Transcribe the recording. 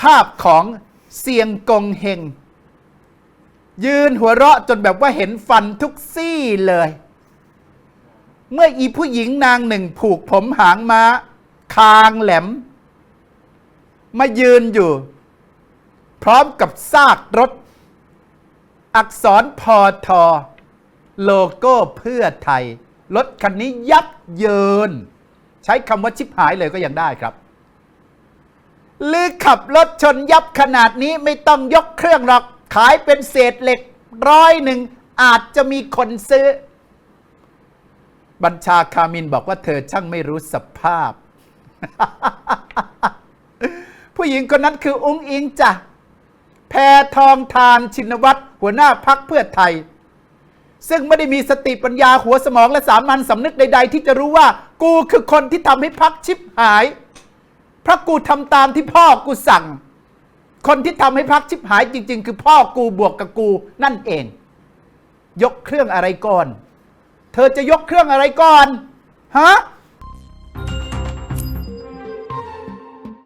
ภาพของเซียงกงเฮง ยืนหัวเราะจนแบบว่าเห็นฟันทุกซี่เลย เมื่ออีผู้หญิงนางหนึ่งผูกผมหางม้า คางแหลม มายืนอยู่ พร้อมกับซากรถ อักษรพอทอ โลโก้เพื่อไทย รถคันนี้ยับเยิน ใช้คำว่าชิบหายเลยก็ยังได้ครับ หรือขับรถชนยับขนาดนี้ไม่ต้องยกเครื่องหรอก ขายเป็นเศษเหล็กร้อยหนึ่ง อาจจะมีคนซื้อ บัญชาคามินบอกว่าเธอช่างไม่รู้สภาพ ผู้หญิงคนนั้นคืออุ้งอิงจ้ะแพทองทานชินวัตรหัวหน้าพักเพื่อไทย ซึ่งไม่ได้มีสติปัญญาหัวสมองและสามัญสำนึกใด ๆ ที่จะรู้ว่า กูคือคนที่ทำให้พักชิบหาย ราะกูทำตามที่พ่อกูสั่ง คนที่ทำให้พักชิบหายจริง ๆ คือพ่อกูบวกกับกูนั่นเอง ยกเครื่องอะไรก่อน เธอจะยกเครื่องอะไรก่อนฮะ